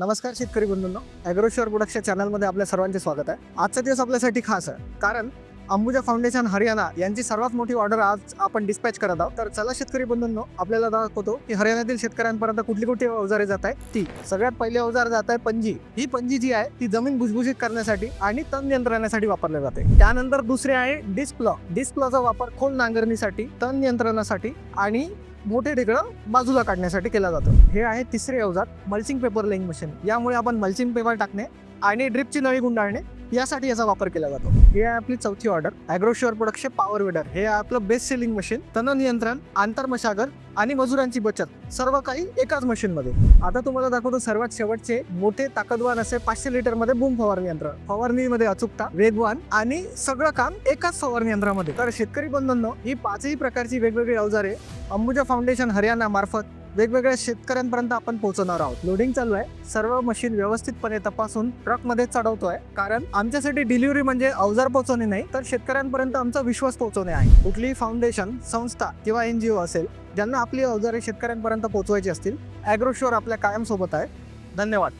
नमस्कार शेतकरी बंधूंनो. ॲग्रोशोर गुडक्षा चॅनलमध्ये आपल्या सर्वांचे स्वागत आहे. आजचा दिवस आपल्यासाठी खास आहे. कारण अंबुजा फाउंडेशन हरियाणा यांची सर्वात मोठी ऑर्डर आज आपण डिस्पॅच करत आहोत. तर चला शेतकरी बंधूंनो आपल्याला दाखवतो की हरियाणातील शेतकऱ्यांपर्यंत कुठली कुठली अवजारे जात आहेत. ती सगळ्यात पहिले अवजार जात आहे पंजी ही पंजी जी आहे ती जमीन भुसभुशीत करण्यासाठी आणि तण नियंत्रणासाठी वापरली जाते. त्यानंतर दुसरे आहे डिस्प्लॉ डिस्प्लॉचा वापर खोल नांगरणीसाठी तण नियंत्रणासाठी आणि मोठे ढेकळं बाजूला काढण्यासाठी केला जातो. हे आहे तिसरे अवजार मल्चिंग पेपर लेईंग मशीन. यामुळे आपण मल्चिंग पेपर टाकणे आणि ड्रिपची नळी गुंडाळणे यासाठी याचा वापर केला जातो. हे आहे आपली चौथी ऑर्डर अॅग्रोशुअर प्रोडक्टचे पॉवर विडर हे आहे आपलं बेस्ट सेलिंग मशीन तण नियंत्रण आंतरमशागर आणि मजुरांची बचत. सर्व काही एकाच मशीन मध्ये. आता तुम्हाला दाखवतो सर्वात शेवटचे मोठे ताकदवान असे पाचशे लिटरमध्ये बूम फवारणी यंत्र फवारणीमध्ये अचूकता वेगवान आणि सगळं काम एकाच फवारणी यंत्रामध्ये तर शेतकरी बंधन ही पाचही प्रकारची वेगवेगळी अवजारे अंबुजा फाउंडेशन हरियाणा मार्फत वेगवेगळ्या शेतकऱ्यांपर्यंत आपण पोहोचवणार आहोत. लोडिंग चालू आहे. सर्व मशीन व्यवस्थितपणे तपासून ट्रकमध्ये चढवतोय. कारण आमच्यासाठी डिलिव्हरी म्हणजे अवजार पोहोचवणे नाही तर शेतकऱ्यांपर्यंत आमचा विश्वास पोहोचवणे आहे. कुठलीही फाउंडेशन संस्था किंवा एन जी ओ असेल ज्यांना आपली अवजारे शेतकऱ्यांपर्यंत पोहोचवायची असतील ॲग्रोशोर आपल्या कायम सोबत आहे. धन्यवाद.